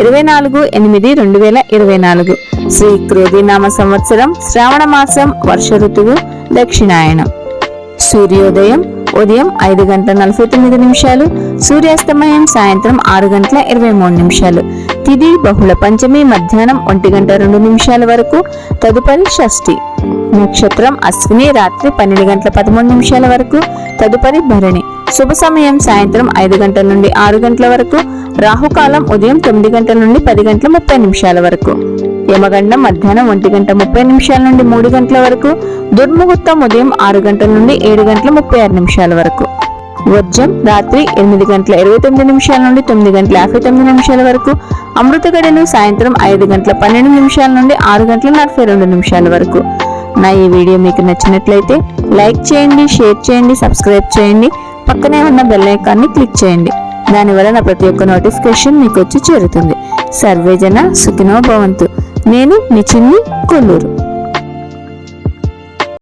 ఇరవై నాలుగు ఎనిమిది రెండు వేల ఇరవై నాలుగు. శ్రీ క్రోధినామ సంవత్సరం శ్రావణ మాసం వర్ష ఋతువు దక్షిణాయనం. సూర్యోదయం ఉదయం ఐదు గంటల నలభై తొమ్మిది నిమిషాలు సూర్యాస్తమయం సాయంత్రం ఆరు గంటల ఇరవై మూడు నిమిషాలు. తిది బహుళ పంచమి మధ్యాహ్నం ఒంటి గంట రెండు నిమిషాల వరకు. తదుపరి షష్ఠి. నక్షత్రం అశ్విని రాత్రి పన్నెండు గంటల పదమూడు నిమిషాల వరకు. తదుపరి భరణి. శుభ సమయం సాయంత్రం ఐదు గంటల నుండి ఆరు గంటల వరకు. రాహుకాలం ఉదయం తొమ్మిది గంటల నుండి పది గంటల ముప్పై నిమిషాల వరకు. యమగండం మధ్యాహ్నం ఒంటి గంట ముప్పై నిమిషాల నుండి మూడు గంటల వరకు. దుర్ముహూర్తం ఉదయం ఆరు గంటల నుండి ఏడు గంటల ముప్పై ఆరు నిమిషాల వరకు. వర్జం రాత్రి ఎనిమిది గంటల ఇరవై తొమ్మిది నిమిషాల నుండి తొమ్మిది గంటల యాభై తొమ్మిది నిమిషాల వరకు. అమృత గడియలు సాయంత్రం ఐదు గంటల పన్నెండు నిమిషాల నుండి ఆరు గంటల నలభై రెండు నిమిషాల వరకు. నా ఈ వీడియో మీకు నచ్చినట్లయితే లైక్ చేయండి షేర్ చేయండి సబ్స్క్రైబ్ చేయండి. పక్కనే ఉన్న బెల్ ఐకాన్ని క్లిక్ చేయండి. దాని వలన ప్రతి ఒక్క నోటిఫికేషన్ మీకు వచ్చి చేరుతుంది. సర్వేజన సుఖినో భవంతు. నేను మీ చిన్ని కొల్లూరు.